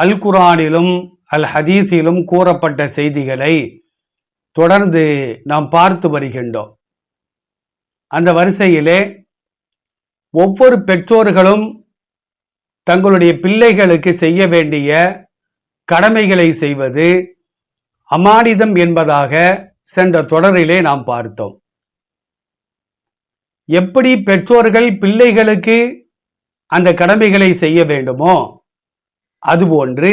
அல் குர்ஆனிலும் அல் ஹதீஸிலும் கூறப்பட்ட செய்திகளை தொடர்ந்து நாம் பார்த்து வருகின்றோம். அந்த வரிசையிலே ஒவ்வொரு பெற்றோர்களும் தங்களுடைய பிள்ளைகளுக்கு செய்ய வேண்டிய கடமைகளை செய்வது அமானிதம் என்பதாக சென்ற தொடரிலே நாம் பார்த்தோம். எப்படி பெற்றோர்கள் பிள்ளைகளுக்கு அந்த கடமைகளை செய்ய வேண்டுமோ அதுபோன்று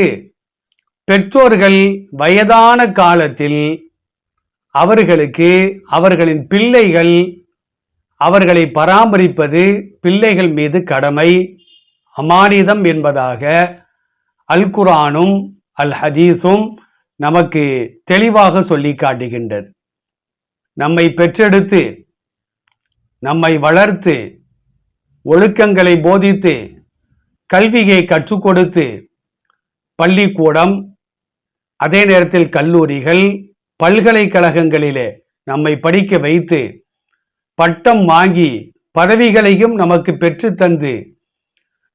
பெற்றோர்கள் வயதான காலத்தில் அவர்களுக்கு அவர்களின் பிள்ளைகள் அவர்களை பராமரிப்பது பிள்ளைகள் மீது கடமை அமானிதம் என்பதாக அல் குரானும் அல் ஹதீஸும் நமக்கு தெளிவாக சொல்லி காட்டுகின்றது நம்மை பெற்றெடுத்து நம்மை வளர்த்து ஒழுக்கங்களை போதித்து கல்வியை கற்றுக் கொடுத்து பள்ளிக்கூடம் அதே நேரத்தில் கல்லூரிகள் பல்கலைக்கழகங்களிலே நம்மை படிக்க வைத்து பட்டம் வாங்கி பதவிகளையும் நமக்கு பெற்று தந்து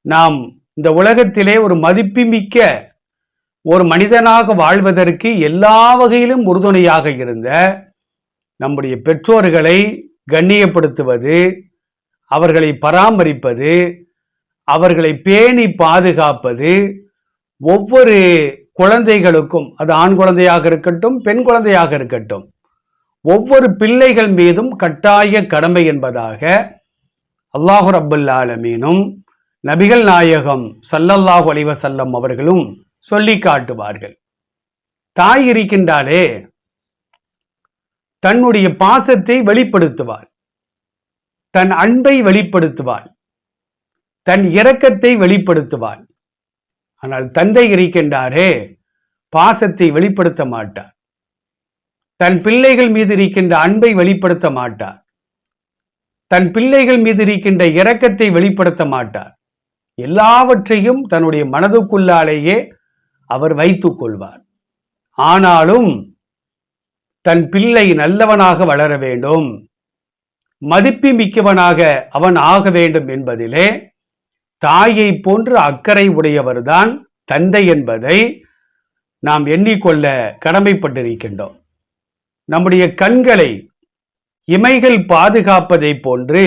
நாம் இந்த உலகத்திலே ஒரு மதிப்புமிக்க ஒரு மனிதனாக வாழ்வதற்கு எல்லா வகையிலும் உறுதுணையாக இருந்த நம்முடைய பெற்றோர்களை கண்ணியப்படுத்துவது அவர்களை பராமரிப்பது அவர்களை பேணி பாதுகாப்பது ஒவ்வொரு குழந்தைகளுக்கும் அது ஆண் குழந்தையாக இருக்கட்டும் பெண் குழந்தையாக இருக்கட்டும் ஒவ்வொரு பிள்ளைகள் மீதும் கட்டாய கடமை என்பதாக அல்லாஹு ரப்புல் ஆலமீனும் நபிகள் நாயகம் சல்லல்லாஹு அலைஹி வஸல்லம் அவர்களும் சொல்லி காட்டுவார்கள். தாய் இருக்கின்றாலே தன்னுடைய பாசத்தை வெளிப்படுத்துவாள். தன் அன்பை வெளிப்படுத்துவாள். தன் இரக்கத்தை வெளிப்படுத்துவாள். ஆனால் தந்தை இருக்கின்றாரே பாசத்தை வெளிப்படுத்த மாட்டார். தன் பிள்ளைகள் மீது இருக்கின்ற அன்பை வெளிப்படுத்த மாட்டார். தன் பிள்ளைகள் மீது இருக்கின்ற இரக்கத்தை வெளிப்படுத்த மாட்டார். எல்லாவற்றையும் தன்னுடைய மனதுக்குள்ளாலேயே அவர் வைத்துக் கொள்வார். ஆனாலும் தன் பிள்ளை நல்லவனாக வளர வேண்டும். மதிப்பு மிக்கவனாக அவன் ஆக வேண்டும் என்பதிலே தாயை போன்று அக்கறை உடையவர்தான் தந்தை என்பதை நாம் எண்ணிக்கொள்ள கடமைப்பட்டிருக்கின்றோம். நம்முடைய கண்களை இமைகள் பாதுகாப்பதைப் போன்று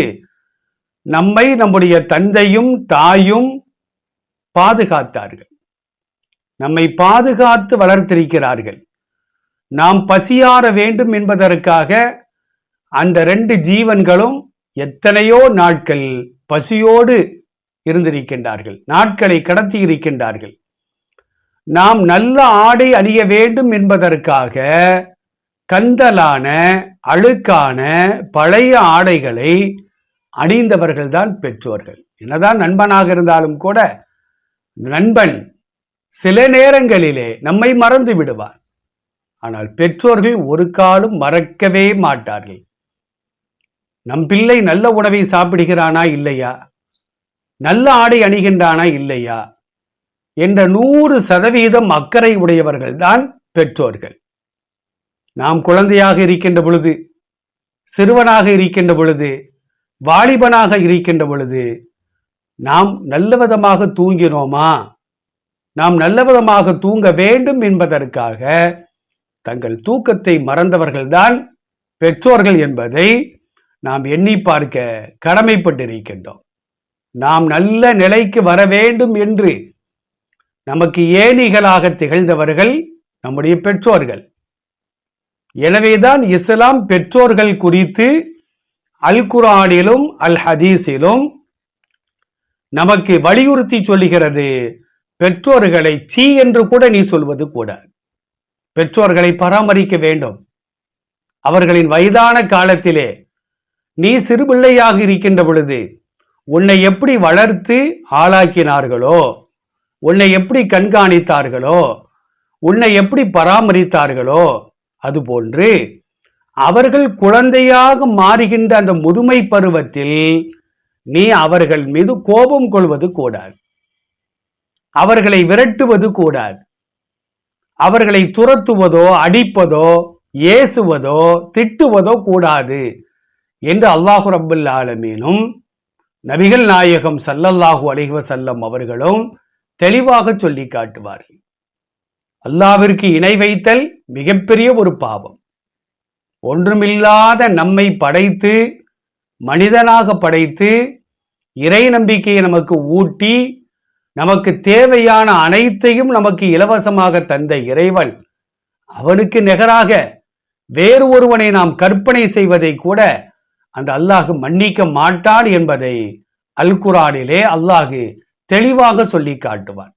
நம்மை நம்முடைய தந்தையும் தாயும் பாதுகாத்தார்கள். நம்மை பாதுகாத்து வளர்த்திருக்கிறார்கள். நாம் பசியாற வேண்டும் என்பதற்காக அந்த ரெண்டு ஜீவன்களும் எத்தனையோ நாட்கள் பசியோடு இருந்திருக்கின்றார்கள். நாட்களை கடத்தி இருக்கின்றார்கள். நாம் நல்ல ஆடை அணிய வேண்டும் என்பதற்காக கந்தலான அழுக்கான பழைய ஆடைகளை அணிந்தவர்கள்தான் பெற்றோர்கள். என்னதான் நண்பனாக இருந்தாலும் கூட நண்பன் சில நேரங்களிலே நம்மை மறந்து விடுவார். ஆனால் பெற்றோர்கள் ஒரு காலம் மறக்கவே மாட்டார்கள். நம் பிள்ளை நல்ல உணவை சாப்பிடுகிறானா இல்லையா? நல்ல ஆடை அணிகின்றானா இல்லையா? என்ற நூறு சதவீதம் அக்கறை உடையவர்கள்தான் பெற்றோர்கள். நாம் குழந்தையாக இருக்கின்ற பொழுது சிறுவனாக இருக்கின்ற பொழுது வாலிபனாக இருக்கின்ற பொழுது நாம் நல்ல விதமாக தூங்கினோமா? நாம் நல்ல விதமாக தூங்க வேண்டும் என்பதற்காக தங்கள் தூக்கத்தை மறந்தவர்கள்தான் பெற்றோர்கள் என்பதை நாம் எண்ணி பார்க்க கடமைப்பட்டிருக்கின்றோம். நாம் நல்ல நிலைக்கு வர வேண்டும் என்று நமக்கு ஏணிகளாக திகழ்ந்தவர்கள் நம்முடைய பெற்றோர்கள். எனவேதான் இஸ்லாம் பெற்றோர்கள் குறித்து அல் குரானிலும் அல் ஹதீஸிலும் நமக்கு வலியுறுத்தி சொல்லுகிறது பெற்றோர்களை சீ என்று கூட நீ சொல்வது கூட. பெற்றோர்களை பராமரிக்க வேண்டும். அவர்களின் வயதான காலத்திலே நீ சிறுபிள்ளையாக இருக்கின்ற பொழுது உன்னை எப்படி வளர்த்து ஆளாக்கினார்களோ உன்னை எப்படி கண்காணித்தார்களோ உன்னை எப்படி பராமரித்தார்களோ அதுபோன்று அவர்கள் குழந்தையாக மாறுகின்ற அந்த முதுமை பருவத்தில் நீ அவர்கள் மீது கோபம் கொள்வது கூடாது. அவர்களை விரட்டுவது கூடாது. அவர்களை துரத்துவதோ அடிப்பதோ ஏசுவதோ திட்டுவதோ கூடாது. என்று அல்லாஹு ரப்புல் ஆலமீனும் நபிகள் நாயகம் சல்லல்லாஹு அலைஹி செல்லம் அவர்களும் தெளிவாக சொல்லி காட்டுவார்கள். அல்லாவிற்கு இணை வைத்தல் மிகப்பெரிய ஒரு பாவம். ஒன்றுமில்லாத நம்மை படைத்து மனிதனாக படைத்து இறை நம்பிக்கையை நமக்கு ஊட்டி நமக்கு தேவையான அனைத்தையும் நமக்கு இலவசமாக தந்த இறைவன் அவனுக்கு நிகராக வேறு ஒருவனை நாம் கற்பனை செய்வதை கூட அந்த அல்லாஹு மன்னிக்க மாட்டான் என்பதை அல் குரானிலே அல்லாஹு தெளிவாக சொல்லி காட்டுவான்.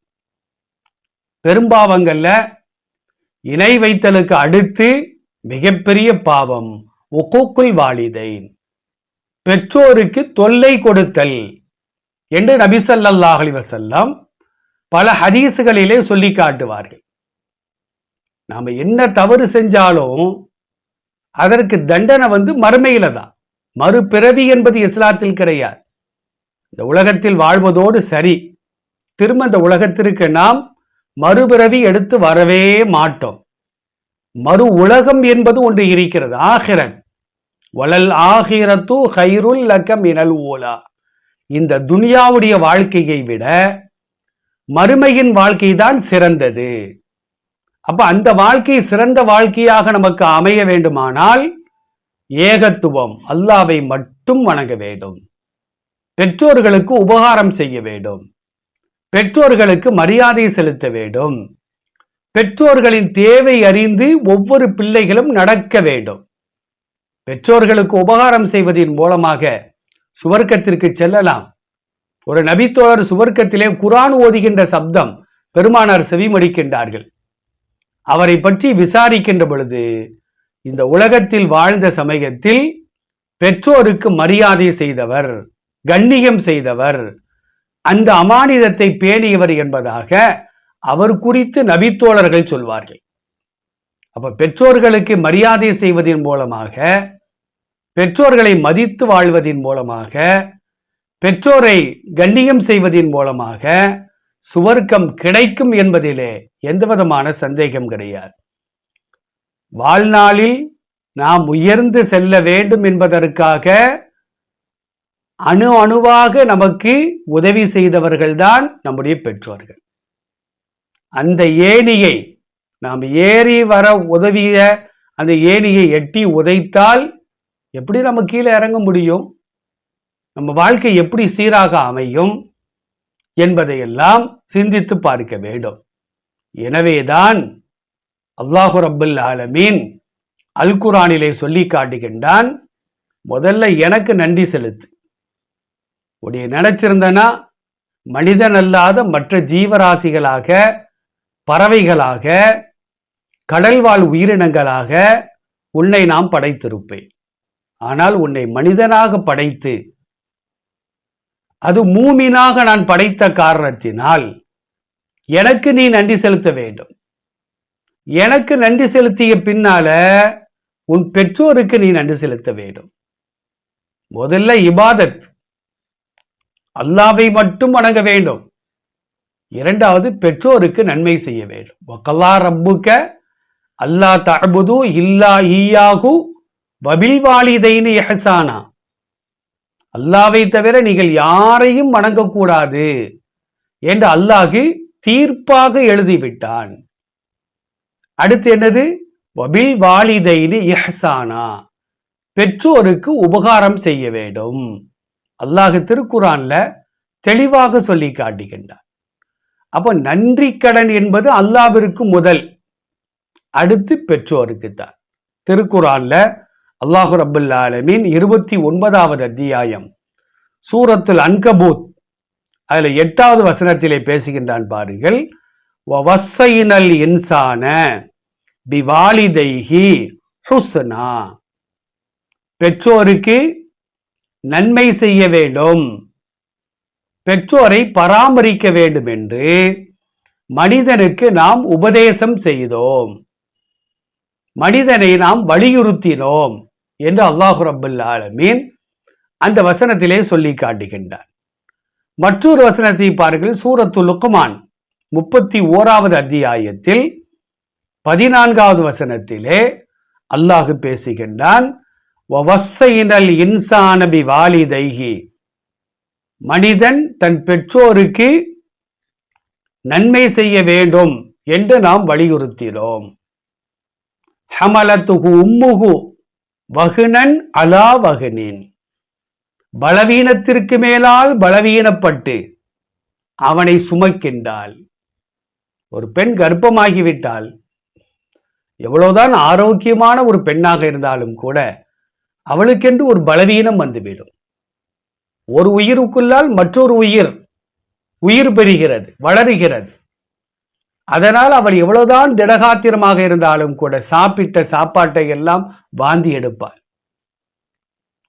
பெரும்பாவங்கள்ல இணை வைத்தலுக்கு அடுத்து மிகப்பெரிய பாவம் ஒக்கோக்குள் வாலிதைன். பெற்றோருக்கு தொல்லை கொடுத்தல் என்று நபி ஸல்லல்லாஹு பல ஹதீசுகளிலே சொல்லி காட்டுவார்கள். நாம் என்ன தவறு செஞ்சாலும் அதற்கு தண்டனை வந்து மறுமையில தான். மறுபிறவி என்பது இஸ்லாத்தில் கிடையாது. இந்த உலகத்தில் வாழ்வதோடு சரி. திரும்ப இந்த உலகத்திற்கு நாம் மறுபிறவி எடுத்து வரவே மாட்டோம். மறு உலகம் என்பது ஒன்று இருக்கிறது. ஆகிரன். வளல் ஆகிரத்து ஹைருல் லக்கம் இனல் ஓலா இந்த துனியாவுடைய வாழ்க்கையை விட மறுமையின் வாழ்க்கை தான் சிறந்தது. அப்ப அந்த வாழ்க்கை சிறந்த வாழ்க்கையாக நமக்கு அமைய வேண்டுமானால் ஏகத்துவம் அல்லாவை மட்டும் வணங்க வேண்டும். பெற்றோர்களுக்கு உபகாரம் செய்ய வேண்டும். பெற்றோர்களுக்கு மரியாதை செலுத்த வேண்டும். பெற்றோர்களின் தேவை அறிந்து ஒவ்வொரு பிள்ளைகளும் நடக்க வேண்டும். பெற்றோர்களுக்கு உபகாரம் செய்வதன் மூலமாக சுவர்க்கத்திற்கு செல்லலாம். ஒரு நபித்தோழர் சுவர்க்கத்திலே குரான் ஓதுகின்ற சப்தம் பெருமானார் செவிமடிக்கின்றார்கள். அவரை பற்றி விசாரிக்கின்ற பொழுது இந்த உலகத்தில் வாழ்ந்த சமயத்தில் பெற்றோருக்கு மரியாதை செய்தவர் கண்ணியம் செய்தவர் அந்த அமானிதத்தை பேணியவர் என்பதாக அவர் குறித்து நபித்தோழர்கள் சொல்வார்கள். அப்ப பெற்றோர்களுக்கு மரியாதை செய்வதன் மூலமாக பெற்றோர்களை மதித்து வாழ்வதன் மூலமாக பெற்றோரை கண்ணியம் செய்வதன் மூலமாக சுவர்க்கம் கிடைக்கும் என்பதிலே எந்தவிதமான சந்தேகம் கிடையாது. வாழ்நாளில் நாம் உயர்ந்து செல்ல வேண்டும் என்பதற்காக அணு அணுவாக நமக்கு உதவி செய்தவர்கள்தான் நம்முடைய பெற்றோர்கள். அந்த ஏணியை நாம் ஏறி வர உதவிய அந்த ஏணியை எட்டி உதைத்தால் எப்படி நம்ம கீழே இறங்க முடியும்? நம்ம வாழ்க்கை எப்படி சீராக அமையும்? என்பதையெல்லாம் சிந்தித்து பார்க்க வேண்டும். எனவேதான் அல்லாஹு ரப்புல் ஆலமீன் அல் குரானிலே சொல்லி காட்டுகின்றான் முதல்ல எனக்கு நன்றி செலுத்து. உடைய நினைச்சிருந்தனா மனிதன் அல்லாத மற்ற ஜீவராசிகளாக பறவைகளாக கடல்வாழ் உயிரினங்களாக உன்னை நாம் படைத்திருப்பேன். ஆனால் உன்னை மனிதனாக படைத்து அது மூமினாக நான் படைத்த காரணத்தினால் எனக்கு நீ நன்றி செலுத்த வேண்டும். எனக்கு நன்றி செலுத்திய பின்னால உன் பெற்றோருக்கு நீ நன்றி செலுத்த வேண்டும். முதல்ல இபாதத். அல்லாவை மட்டும் வணங்க வேண்டும். இரண்டாவது பெற்றோருக்கு நன்மை செய்ய வேண்டும். வக்கல்லா ரப்புக்க அல்லா தபுது இல்லா ஈயாகு வபில் வாலிதைனு எஹசானா அல்லாவை தவிர நீங்கள் யாரையும் வணங்கக்கூடாது என்று அல்லாஹு தீர்ப்பாக எழுதிவிட்டான். அடுத்து என்னது? வபில் வாலிதைனு இஹ்சானா. பெற்றோருக்கு உபகாரம் செய்ய வேண்டும். அல்லாஹ் திருக்குறான்ல தெளிவாக சொல்லி காட்டுகின்றார் அப்போ நன்றி கடன் என்பது அல்லாவிற்கு முதல். அடுத்து பெற்றோருக்கு தான். திருக்குறான்ல அல்லாஹு ரபுல் ஆலமின் இருபத்தி ஒன்பதாவது அத்தியாயம் சூரத்துல் அன்கபூத். அதுல எட்டாவது வசனத்திலே பேசுகின்றான் பாருங்கள் வசைனல் இன்சான பிவாலிதைஹி ஹுஸ்னா. பெற்றோருக்கு நன்மை செய்ய வேண்டும். பெற்றோரை பராமரிக்க வேண்டும் என்று மனிதனுக்கு நாம் உபதேசம் செய்தோம். மனிதனை நாம் வலியுறுத்தினோம் என்று அல்லாஹு ரபுல் ஆலமீன் அந்த வசனத்திலே சொல்லி காட்டுகின்றார். மற்றொரு வசனத்தை பாருங்கள் சூரத்து லுக்குமான் முப்பத்தி ஓராவது அத்தியாயத்தில் பதினான்காவது வசனத்திலே அல்லாஹு பேசுகின்றான் வவஸ்ஸைனல் இன்சானபி வாலிதைஹி மனிதன் தன் பெற்றோருக்கு நன்மை செய்ய வேண்டும் என்று நாம் வலியுறுத்தினோம். ஹமலத்துகு உம்முகு வகுனன் அலா வகுனின். பலவீனத்திற்கு மேலால் பலவீனப்பட்டு அவனை சுமக்கின்றாள். ஒரு பெண் கர்ப்பமாகிவிட்டால் எவ்வளவுதான் ஆரோக்கியமான ஒரு பெண்ணாக இருந்தாலும் கூட அவளுக்கென்று ஒரு பலவீனம் வந்துவிடும். ஒரு உயிருக்குள்ளால் மற்றொரு உயிர் உயிர் பெறுகிறது வளருகிறது. அதனால் அவள் எவ்வளவுதான் திடகாத்திரமாக இருந்தாலும் கூட சாப்பிட்ட சாப்பாட்டை எல்லாம் வாந்தி எடுப்பாள்.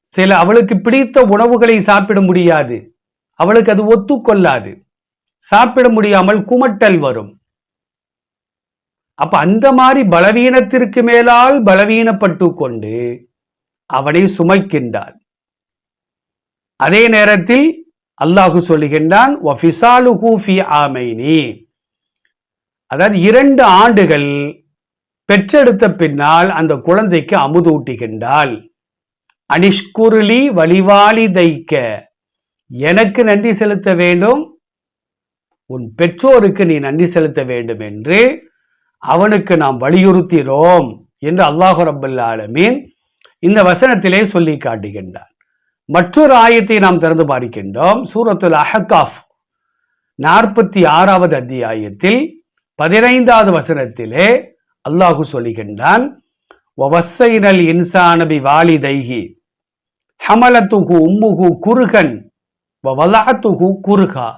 சில அவளுக்கு பிடித்த உணவுகளை சாப்பிட முடியாது. அவளுக்கு அது ஒத்துக்கொள்ளாது. சாப்பிட முடியாமல் குமட்டல் வரும். அப்ப அந்த மாதிரி பலவீனத்திற்கு மேலால் பலவீனப்பட்டு கொண்டு அவனை சுமைக்கின்றான். அதே நேரத்தில் அல்லாஹு சொல்லுகின்றான் அதாவது இரண்டு ஆண்டுகள் பெற்றெடுத்த பின்னால் அந்த குழந்தைக்கு அமுதூட்டுகின்றாள். அனிஷ்குருளி வழிவாளி தைக்க எனக்கு நன்றி செலுத்த வேண்டும் உன் பெற்றோருக்கு நீ நன்றி செலுத்த வேண்டும் என்று அவனுக்கு நாம் வலியுறுத்தினோம் என்று அல்லாஹு ரபுல்ல ஆலமீன் இந்த வசனத்திலே சொல்லி காட்டுகின்றார் மற்றொரு ஆயத்தை நாம் திறந்து பார்க்கின்றோம். சூரத்துல் அஹகாஃப் நாற்பத்தி ஆறாவது அத்தியாயத்தில் பதினைந்தாவது வசனத்திலே அல்லாஹு சொல்லுகின்றான் ஒவசைனல் இன்சானபி வாலிதைஹி ஹமலத்துகு உம்முகு குருகன் வலாத்துகு குருகா.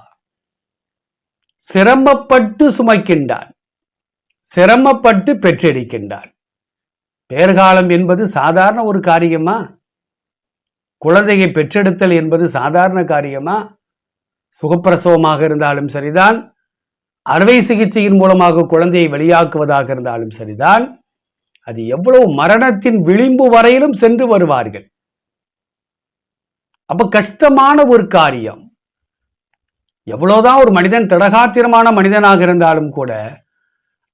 சிரமப்பட்டு சுமைக்கின்றான். சிரமப்பட்டு பெற்றெடுக்கின்றான் பேர்காலம் என்பது சாதாரண ஒரு காரியமா? குழந்தையை பெற்றெடுத்தல் என்பது சாதாரண காரியமா? சுகப்பிரசவமாக இருந்தாலும் சரிதான். அறுவை சிகிச்சையின் மூலமாக குழந்தையை வெளியாக்குவதாக இருந்தாலும் சரிதான். அது எவ்வளவு மரணத்தின் விளிம்பு வரையிலும் சென்று வருவார்கள். அப்ப கஷ்டமான ஒரு காரியம். எவ்வளவுதான் ஒரு மனிதன் திடகாத்திரமான மனிதனாக இருந்தாலும் கூட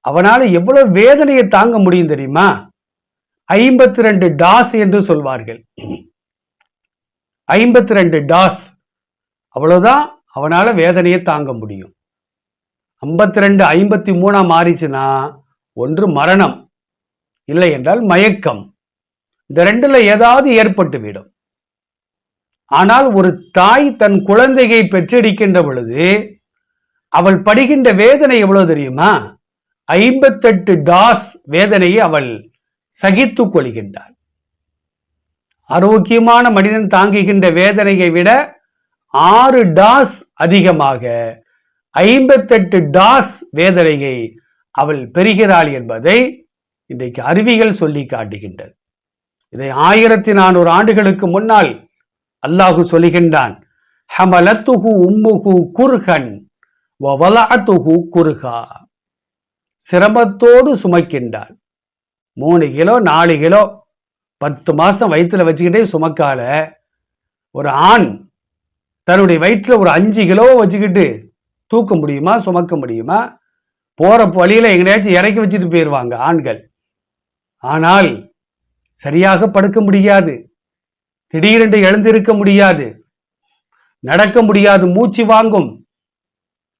அவனால் எவ்வளவு வேதனையை தாங்க முடியும் தெரியுமா? ஐம்பத்தி ரெண்டு டாஸ் என்று சொல்வார்கள். ஐம்பத்தி ரெண்டு டாஸ். அவ்வளவுதான் அவனால் வேதனையை தாங்க முடியும். ஐம்பத்தி ரெண்டு ஐம்பத்தி மூணாக மாறிச்சுன்னா ஒன்று மரணம். இல்லை என்றால் மயக்கம். இந்த ரெண்டில் ஏதாவது ஏற்பட்டு விடும் ஆனால் ஒரு தாய் தன் குழந்தையை பெற்றெடுக்கின்ற பொழுது அவள் படுகின்ற வேதனை எவ்வளவு தெரியுமா? ஐம்பத்தெட்டு டாஸ் வேதனையை அவள் சகித்து கொள்கின்றாள். ஆரோக்கியமான மனிதன் தாங்குகின்ற வேதனையை விட ஆறு டாஸ் அதிகமாக ஐம்பத்தெட்டு டாஸ் வேதனையை அவள் பெறுகிறாள் என்பதை இன்றைக்கு அறிவிகள் சொல்லி காட்டுகின்றது இதை ஆயிரத்தி நானூறு ஆண்டுகளுக்கு முன்னால் அல்லாஹு சொல்லுகின்றான் ஹமலத்துஹு உம்முஹு குர்ஹன் குர்ஹா. சிரமத்தோடு சுமக்கின்றாள் மூணு கிலோ நாலு கிலோ பத்து மாதம் வயிற்றுல வச்சுக்கிட்டே சுமக்கால ஒரு ஆண் தன்னுடைய வயிற்றில் ஒரு அஞ்சு கிலோ வச்சுக்கிட்டு தூக்க முடியுமா சுமக்க முடியுமா? போகிற வழியில் எங்கேயாச்சும் இறக்கி வச்சுட்டு போயிடுவாங்க ஆண்கள். ஆனால் சரியாக படுக்க முடியாது. திடீரென்று எழுந்திருக்க முடியாது. நடக்க முடியாது மூச்சு வாங்கும்.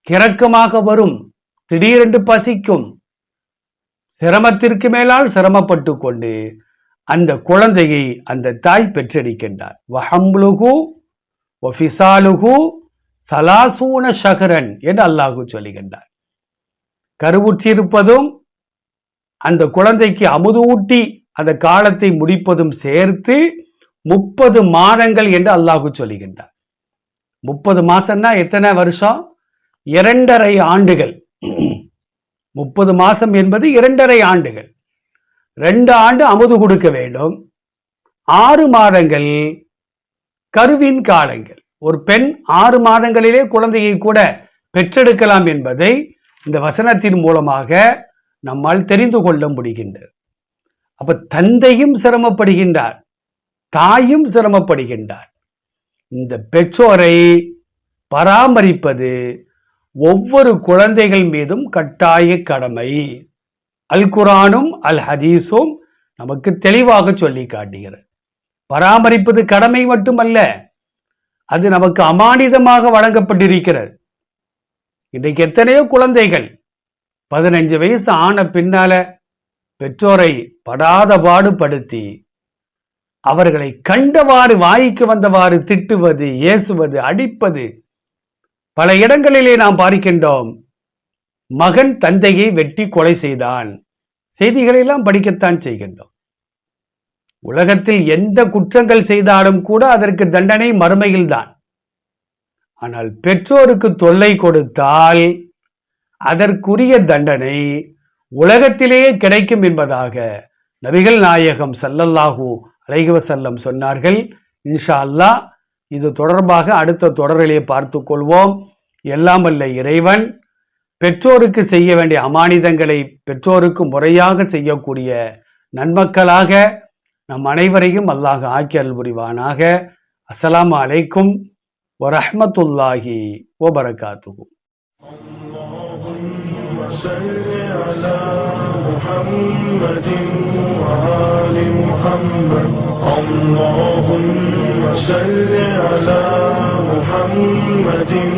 கிறக்கமாக வரும். திடீரென்று பசிக்கும். சிரமத்திற்கு மேலால் சிரமப்பட்டு கொண்டு அந்த குழந்தையை அந்த தாய் பெற்றெடுக்கின்றார். வஹம்லுகு ஒஃபிசாலுகு சலாசூன ஷஹரன் என்று அல்லாஹு சொல்லுகின்றார் கருவுற்றிருப்பதும் அந்த குழந்தைக்கு அமுது ஊட்டி அந்த காலத்தை முடிப்பதும் சேர்த்து முப்பது மாதங்கள் என்று அல்லாஹு சொல்லுகின்றார் முப்பது மாசம்னா எத்தனை வருஷம்? இரண்டரை ஆண்டுகள். முப்பது மாதம் என்பது இரண்டரை ஆண்டுகள். ரெண்டு ஆண்டு அமுது கொடுக்க வேண்டும். ஆறு மாதங்கள் கருவின் காலங்கள். ஒரு பெண் ஆறு மாதங்களிலே குழந்தையை கூட பெற்றெடுக்கலாம் என்பதை இந்த வசனத்தின் மூலமாக நம்மால் தெரிந்து கொள்ள முடிகின்றது. அப்ப தந்தையும் சிரமப்படுகின்றார் தாயும் சிரமப்படுகின்றார். இந்த பெற்றோரை பராமரிப்பது ஒவ்வொரு குழந்தைகள் மீதும் கட்டாய கடமை. அல் குரானும் அல் ஹதீஸும் நமக்கு தெளிவாக சொல்லி காட்டுகிறது. பராமரிப்பது கடமை மட்டுமல்ல அது நமக்கு அமானிதமாக வழங்கப்பட்டிருக்கிறது. இன்றைக்கு எத்தனையோ குழந்தைகள் பதினஞ்சு வயசு ஆன பின்னால பெற்றோரை படாத பாடுபடுத்தி அவர்களை கண்டவாறு வாய்க்கு வந்தவாறு திட்டுவது ஏசுவது அடிப்பது பல இடங்களிலே நாம் பார்க்கின்றோம். மகன் தந்தையை வெட்டி கொலை செய்தான். செய்திகளை எல்லாம் படிக்கத்தான் செய்கின்றோம். உலகத்தில் எந்த குற்றங்கள் செய்தாலும் கூட அதற்கு தண்டனை மறுமையில்தான். ஆனால் பெற்றோருக்கு தொல்லை கொடுத்தால் அதற்குரிய தண்டனை உலகத்திலேயே கிடைக்கும் என்பதாக நபிகள் நாயகம் சல்லல்லாஹூ அலைகவசல்லம் சொன்னார்கள். இன்ஷா அல்லாஹ் இது தொடர்பாக அடுத்த தொடரிலே பார்த்து கொள்வோம். எல்லாம் வல்ல இறைவன் பெற்றோருக்கு செய்ய வேண்டிய அமானிதங்களை பெற்றோருக்கு முறையாக செய்யக்கூடிய நன்மக்களாக நம் அனைவரையும் அல்லாஹ் ஆக்கி அருள் புரிவானாக அஸ்ஸலாமு அலைக்கும் வரஹ்மத்துல்லாஹி வபரகாத்துஹு صل على محمد وآل محمد اللهم صل على محمد وآل محمد